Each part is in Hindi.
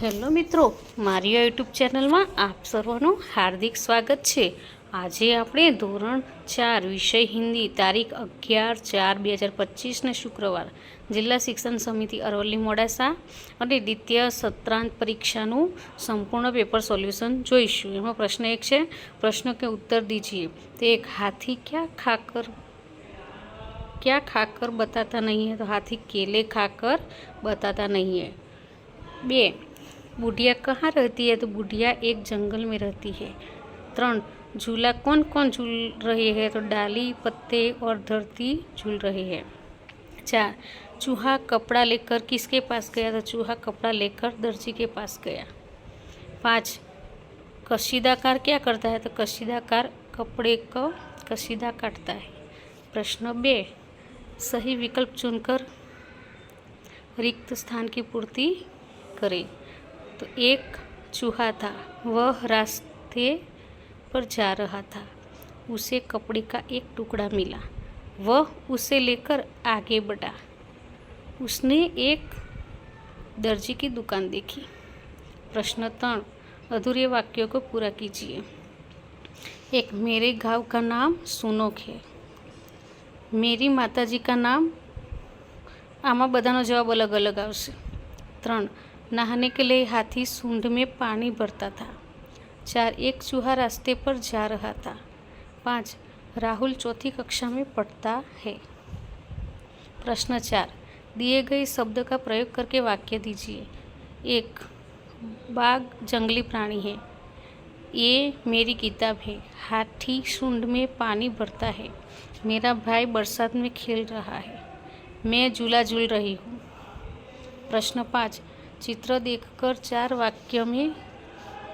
હેલો મિત્રો, મારી યુટ્યુબ ચેનલમાં આપ સર્વનું હાર્દિક સ્વાગત છે. આજે આપણે ધોરણ ચાર વિષય હિન્દી તારીખ અગિયાર ચાર બે હજાર પચીસને શુક્રવાર, જિલ્લા શિક્ષણ સમિતિ અરવલ્લી મોડાસા અને દ્વિતીય સત્રાંત પરીક્ષાનું સંપૂર્ણ પેપર સોલ્યુશન જોઈશું. એમાં પ્રશ્ન એક છે, પ્રશ્ન કે ઉત્તર દીજીએ. તે એક, હાથી ક્યાં ખાકર ક્યાં ખાકર બતાતા નહીં હૈ? તો હાથી કેલે ખાકર બતાતા નહીં હૈ? બે बुढ़िया कहाँ रहती है तो बुढ़िया एक जंगल में रहती है ત્રણ झूला कौन कौन झूल रहे हैं तो डाली पत्ते और धरती झूल रहे हैं चार चूहा कपड़ा लेकर किसके पास गया तो चूहा कपड़ा लेकर दर्जी के पास गया पाँच कशीदाकार क्या करता है तो कशीदाकार कपड़े को कशीदा काटता है प्रश्न बे सही विकल्प चुनकर रिक्त स्थान की पूर्ति करें तो एक चूहा था वह रास्ते पर जा रहा था उसे कपड़े का एक टुकड़ा मिला वह उसे लेकर आगे बढ़ा उसने एक दर्जी की दुकान देखी प्रश्न त्रण अधूरे वाक्यों को पूरा कीजिए एक मेरे गांव का नाम सुनोक है મેરી માતાજી કા નામ આમાં બધાનો જવાબ અલગ અલગ આવશે ત્રણ नहाने के लिए हाथी सूंड में पानी भरता था। चार, एक चूहा रास्ते पर जा रहा था। पाँच, राहुल चौथी कक्षा में पढ़ता है। प्रश्न चार, दिए गए शब्द का प्रयोग करके वाक्य दीजिए। एक, बाघ जंगली प्राणी है। ये मेरी किताब है। हाथी सूंड में पानी भरता है। मेरा भाई बरसात में खेल रहा है। मैं झूला झूल जुल रही हूँ। प्रश्न पाँच चित्र देखकर चार वाक्य में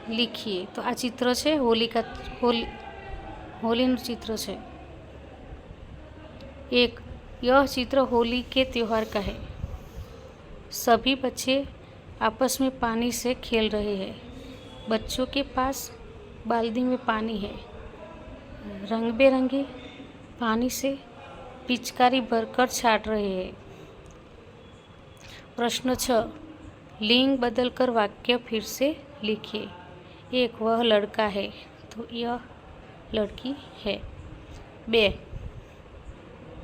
लिखिए तो આ ચિત્ર છે હોલિકા હોલી હોલીનું चित्र છે एक यह चित्र होली के त्यौहार का है सभी बच्चे आपस में पानी से खेल रहे हैं बच्चों के पास बाल्टी में पानी है रंग बिरंगे पानी से पिचकारी भरकर छाट रहे हैं प्रश्न छ लिंग बदलकर वाक्य फिर से लिखिए। एक, वह लड़का है तो यह लड़की है। बे,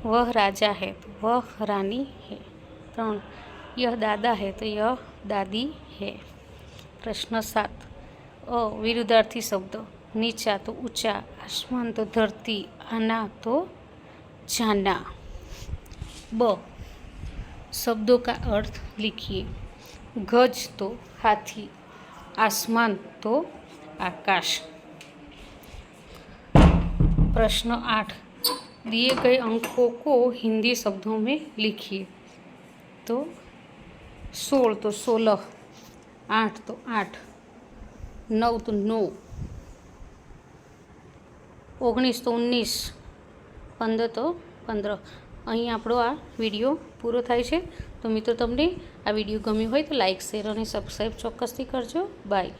वह राजा है तो वह रानी है। त्रण, यह दादा है तो यह दादी है। प्रश्न सात, अ, विरुद्धार्थी शब्द, नीचा तो ऊँचा, आसमान तो धरती, आना तो जाना। ब, शब्दों का अर्थ लिखिए। गज तो हाथी, आसमान तो आकाश। प्रश्न आठ। दिए गए अंकों को हिंदी शब्दों में लिखिए। तो सोल तो सोलह, आठ तो आठ, नौ तो नौ, ओगनीस तो उन्नीस, पंद्रह तो पंद्रह। અહીં આપણો આ વીડિયો પૂરો થાય છે. તો મિત્રો, તમને આ વીડિયો ગમ્યો હોય તો લાઇક શેર અને સબસ્ક્રાઈબ ચોક્કસથી કરજો. બાય.